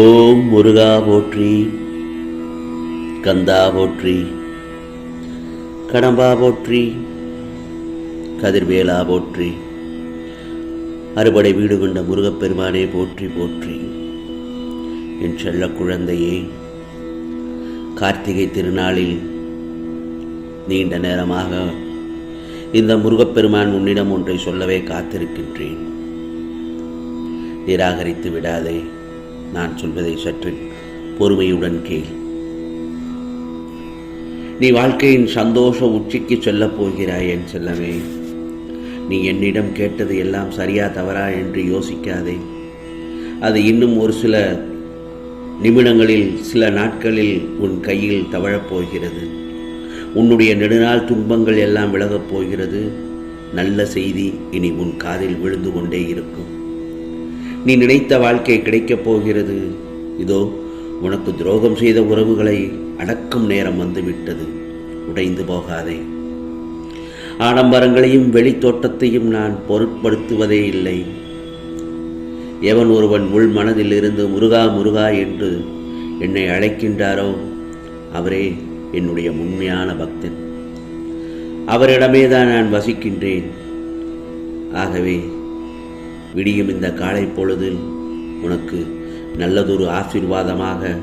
ஓம் முருகா போற்றி கந்தா போற்றி கடம்பா போற்றி கதிர்வேலா போற்றி அறுபடை வீடு கொண்ட முருகப்பெருமானே போற்றி போற்றி. என் செல்ல குழந்தையே கார்த்திகை திருநாளில் நீண்ட நேரமாக இந்த முருகப்பெருமான் உன்னிடம் ஒன்றை சொல்லவே காத்திருக்கின்றேன். நிராகரித்து விடாதே. நான் சொல்வதை சற்று பொறுமையுடன் கேள். நீ வாழ்க்கையின் சந்தோஷ உச்சிக்கு செல்லப் போகிறாய் என் செல்லமே. நீ என்னிடம் கேட்டது எல்லாம் சரியா தவறா என்று யோசிக்காதே. அது இன்னும் ஒரு சில நிமிடங்களில் சில நாட்களில் உன் கையில் தவழப் போகிறது. உன்னுடைய நெடுநாள் துன்பங்கள் எல்லாம் விலகப் போகிறது. நல்ல செய்தி இனி உன் காதில் விழுந்து கொண்டே இருக்கும். நீ நினைத்த வாழ்க்கை கிடைக்கப் போகிறது. இதோ உனக்கு துரோகம் செய்த உறவுகளை அடக்கும் நேரம் வந்துவிட்டது. உடைந்து போகாதே. ஆடம்பரங்களையும் வெளித்தோட்டத்தையும் நான் பொருட்படுத்துவதே இல்லை. எவன் ஒருவன் உள் மனதில் இருந்து முருகா முருகா என்று என்னை அழைக்கின்றாரோ அவரே என்னுடைய உண்மையான பக்தன். அவரிடமே தான் நான் வசிக்கின்றேன். ஆகவே விடியும் இந்த காலை பொழுதில் உனக்கு நல்லதொரு ஆசீர்வாதமாக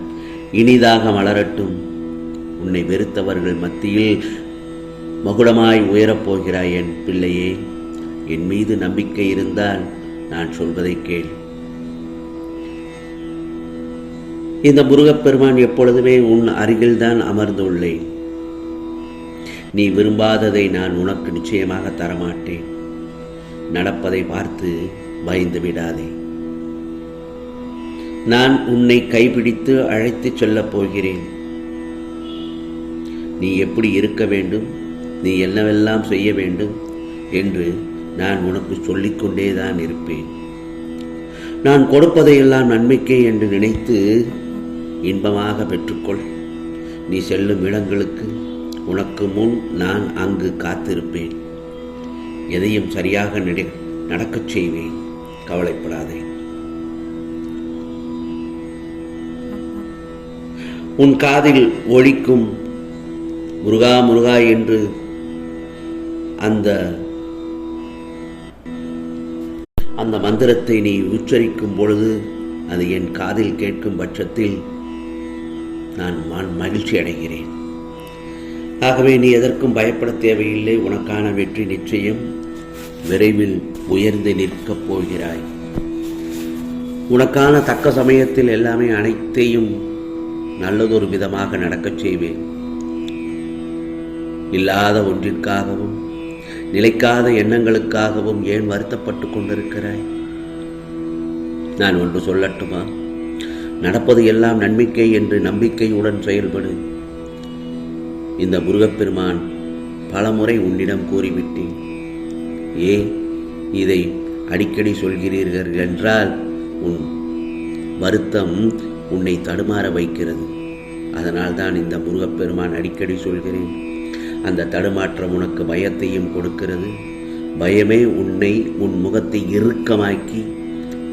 இனிதாக மலரட்டும். உன்னை வெறுத்தவர்கள் மத்தியில் மகுடமாய் உயரப் போகிறாய் என் பிள்ளையே. என் மீது நம்பிக்கை இருந்தால் நான் சொல்வதை கேள். இந்த முருகப்பெருமான் எப்பொழுதுமே உன் அருகில்தான் அமர்ந்துள்ளேன். நீ விரும்பாததை நான் உனக்கு நிச்சயமாக தரமாட்டேன். நடப்பதை பார்த்து பயந்து விடாதே. நான் உன்னை கைபிடித்து அழைத்துச் செல்லப் போகிறேன். நீ எப்படி இருக்க வேண்டும்? நீ என்னவெல்லாம் செய்ய வேண்டும்? என்று நான் உனக்கு சொல்லிக்கொண்டே தான் இருப்பேன். நான் கொடுப்பதையெல்லாம் நன்மைக்கே என்று நினைத்து இன்பமாக பெற்றுக்கொள். நீ செல்லும் இடங்களுக்கு உனக்கு முன் நான் அங்கு காத்திருப்பேன். எதையும் சரியாக நடக்கச் செய்வேன். கவலைப்படாதே. உன் காதில் ஒழிக்கும் முருகா முருகா என்று அந்த அந்த மந்திரத்தை நீ உச்சரிக்கும் பொழுது அது என் காதில் கேட்கும் பட்சத்தில் நான் மகிழ்ச்சி அடைகிறேன். ஆகவே நீ எதற்கும் பயப்பட தேவையில்லை. உனக்கான வெற்றி நிச்சயம். விரைவில் உயர்ந்து நிற்கப் போகிறாய். உனக்கான தக்க சமயத்தில் எல்லாமே அனைத்தையும் நல்லதொரு விதமாக நடக்கச் செய்வேன். இல்லாத ஒன்றிற்காகவும் நிலைக்காத எண்ணங்களுக்காகவும் ஏன் வருத்தப்பட்டு கொண்டிருக்கிறாய்? நான் ஒன்று சொல்லட்டுமா? நடப்பது எல்லாம் நன்மைக்கை என்று நம்பிக்கையுடன் செயல்படு. இந்த முருகப்பெருமான் பலமுறை உன்னிடம் கூறிவிட்டேன். ஏன்? இதை அடிக்கடி சொல்கிறீர்கள் என்றால் உன் வருத்தம் உன்னை தடுமாற வைக்கிறது. அதனால் தான் இந்த முருகப்பெருமான் அடிக்கடி சொல்கிறேன் அந்த தடுமாற்றம் உனக்கு பயத்தையும் கொடுக்கிறது. பயமே உன்னை உன் முகத்தை இறுக்கமாக்கி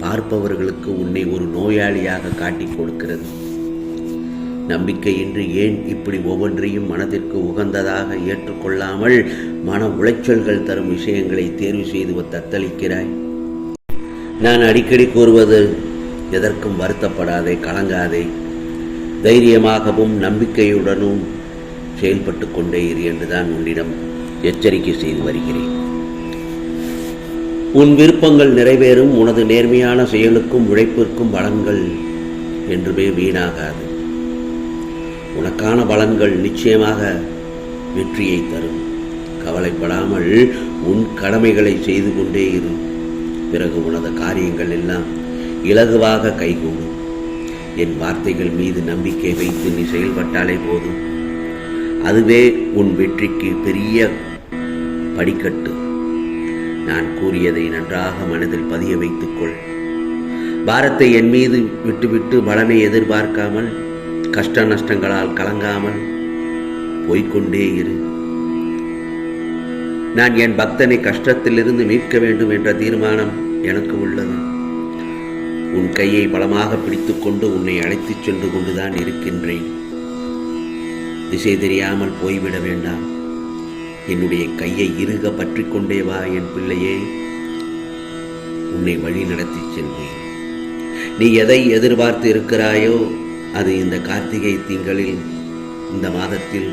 பார்ப்பவர்களுக்கு உன்னை ஒரு நோயாளியாக காட்டிக் கொடுக்கிறது. நம்பிக்கையின்றி ஏன் இப்படி ஒவ்வொன்றையும் மனதிற்கு உகந்ததாக ஏற்றுக்கொள்ளாமல் மன உளைச்சல்கள் தரும் விஷயங்களை தேர்வு செய்து தத்தளிக்கிறாய். நான் அடிக்கடி கூறுவது எதற்கும் வருத்தப்படாதே கலங்காதே. தைரியமாகவும் நம்பிக்கையுடனும் செயல்பட்டு கொண்டே இரு என்றுதான் உன்னிடம் எச்சரிக்கை செய்து வருகிறேன். உன் விருப்பங்கள் நிறைவேறும் உனது நேர்மையான செயலுக்கும் உழைப்பிற்கும் பலன்கள் என்றுமே வீணாகாது. உனக்கான பலன்கள் நிச்சயமாக வெற்றியை தரும். கவலைப்படாமல் உன் கடமைகளை செய்து கொண்டே இரு. பிறகு உனது காரியங்கள் எல்லாம் இலகுவாக கைகூடும். என் வார்த்தைகள் மீது நம்பிக்கை வைத்து நீ செயல்பட்டாலே போதும். அதுவே உன் வெற்றிக்கு பெரிய படிக்கட்டு. நான் கூறியதை நன்றாக மனதில் பதிய வைத்துக்கொள் பாரத்தை என் மீது விட்டுவிட்டு பலனை எதிர்பார்க்காமல் கஷ்ட நஷ்டங்களால் கலங்காமல் போய்க்கொண்டே இரு. நான் என் பக்தனை கஷ்டத்திலிருந்து மீட்க வேண்டும் என்ற தீர்மானம் எனக்கு உள்ளது. உன் கையை பலமாக பிடித்துக்கொண்டு உன்னை அழைத்துச் சென்று கொண்டுதான் இருக்கின்றேன். திசை தெரியாமல் போய்விட வேண்டாம். என்னுடைய கையை இறுக பற்றி கொண்டே வா என் பிள்ளையே. உன்னை வழி நடத்தி செல்வேன். நீ எதை எதிர்பார்த்து இருக்கிறாயோ அது இந்த கார்த்திகை திங்களில் இந்த மாதத்தில்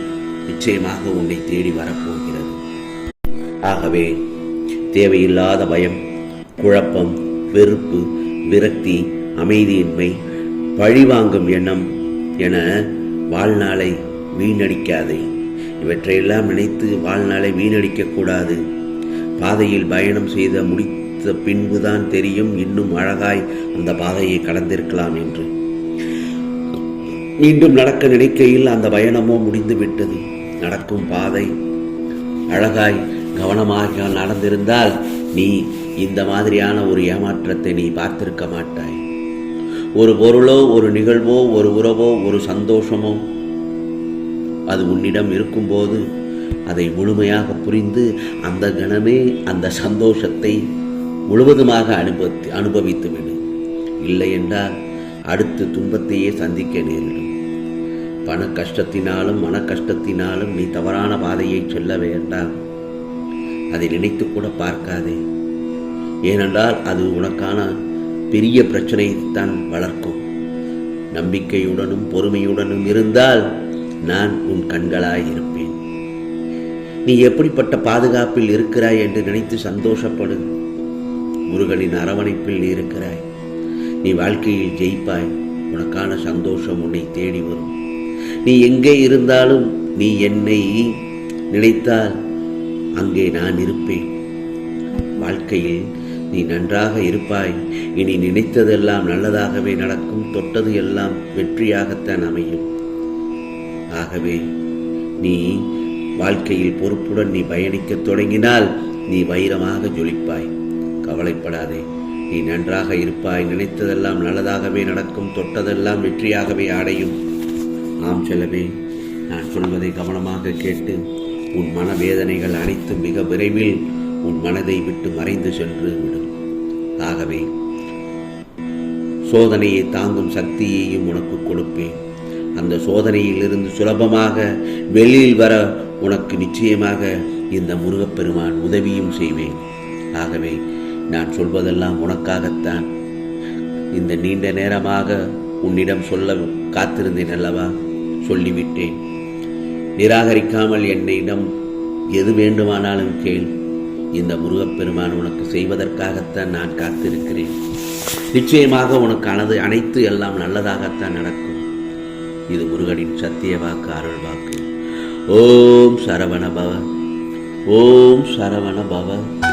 நிச்சயமாக உன்னை தேடி வரப்போகிறது. ஆகவே தேவையில்லாத பயம் குழப்பம் வெறுப்பு விரக்தி அமைதியின்மை பழிவாங்கும் எண்ணம் என வாழ்நாளை வீணடிக்காதே. இவற்றையெல்லாம் நினைத்து வாழ்நாளை வீணடிக்கக்கூடாது பாதையில் பயணம் செய்த முடித்த பின்புதான் தெரியும் இன்னும் அழகாய் அந்த பாதையை கடந்திருக்கலாம் என்று. மீண்டும் நடக்க நினைக்கையில் அந்த பயணமோ முடிந்து விட்டது நடக்கும் பாதை அழகாய் கவனமாக நடந்திருந்தால் நீ இந்த மாதிரியான ஒரு ஏமாற்றத்தை நீ பார்த்திருக்க மாட்டாய். ஒரு பொருளோ ஒரு நிகழ்வோ ஒரு உறவோ ஒரு சந்தோஷமோ அது உன்னிடம் இருக்கும்போது அதை முழுமையாக புரிந்து அந்த கணமே அந்த சந்தோஷத்தை முழுவதுமாக அனுபவி அனுபவித்து விடு. இல்லை என்றால் அடுத்து துன்பத்தையே சந்திக்க நேரிடும். பண கஷ்டத்தினாலும் மன கஷ்டத்தினாலும் நீ தவறான பாதையை செல்ல வேண்டாம். அதை நினைத்து கூட பார்க்காதே. ஏனென்றால் அது உனக்கான பெரிய பிரச்சனையைத்தான் வளர்க்கும். நம்பிக்கையுடனும் பொறுமையுடனும் இருந்தால் நான் உன் கண்களாய் இருப்பேன். நீ எப்படிப்பட்ட பாதுகாப்பில் இருக்கிறாய் என்று நினைத்து சந்தோஷப்படு. முருகனின் அரவணைப்பில் நீ இருக்கிறாய். நீ வாழ்க்கையில் ஜெயிப்பாய். உனக்கான சந்தோஷம் உன்னை தேடி வரும். நீ எங்கே இருந்தாலும் நீ என்னை நினைத்தால் அங்கே நான் இருப்பேன். வாழ்க்கையில் நீ நன்றாக இருப்பாய். இனி நினைத்ததெல்லாம் நல்லதாகவே நடக்கும். தொட்டது எல்லாம் வெற்றியாகத்தான் அமையும். ஆகவே நீ வாழ்க்கையில் பொறுப்புடன் நீ பயணிக்கத் தொடங்கினால் நீ வைரமாக ஜொலிப்பாய். கவலைப்படாதே. நீ நன்றாக இருப்பாய். நினைத்ததெல்லாம் நல்லதாகவே நடக்கும். தொட்டதெல்லாம் வெற்றியாகவே அடையும். ஆம் செல்லவே நான் சொல்வதை கவனமாக கேட்டு உன் மனவேதனைகள் அனைத்தும் மிக விரைவில் உன் மனதை விட்டு மறைந்து சென்று விடும். ஆகவே சோதனையை தாங்கும் சக்தியையும் உனக்கு கொடுப்பேன். அந்த சோதனையிலிருந்து சுலபமாக வெளியில் வர உனக்கு நிச்சயமாக இந்த முருகப்பெருமான் உதவியும் செய்வேன். ஆகவே நான் சொல்வதெல்லாம் உனக்காகத்தான். இந்த நீண்ட நேரமாக உன்னிடம் சொல்ல காத்திருந்தேன் அல்லவா? சொல்லிவிட்டேன். நிராகரிக்காமல் என்னிடம் எது வேண்டுமானாலும் கேள். இந்த முருகப்பெருமான் உனக்கு செய்வதற்காகத்தான் நான் காத்திருக்கிறேன். நிச்சயமாக உனக்கானது அனைத்து எல்லாம் நல்லதாகத்தான் நடக்கும். இது முருகனின் சத்திய வாக்கு அருள் வாக்கு. ஓம் சரவண பவ. ஓம் சரவண பவ.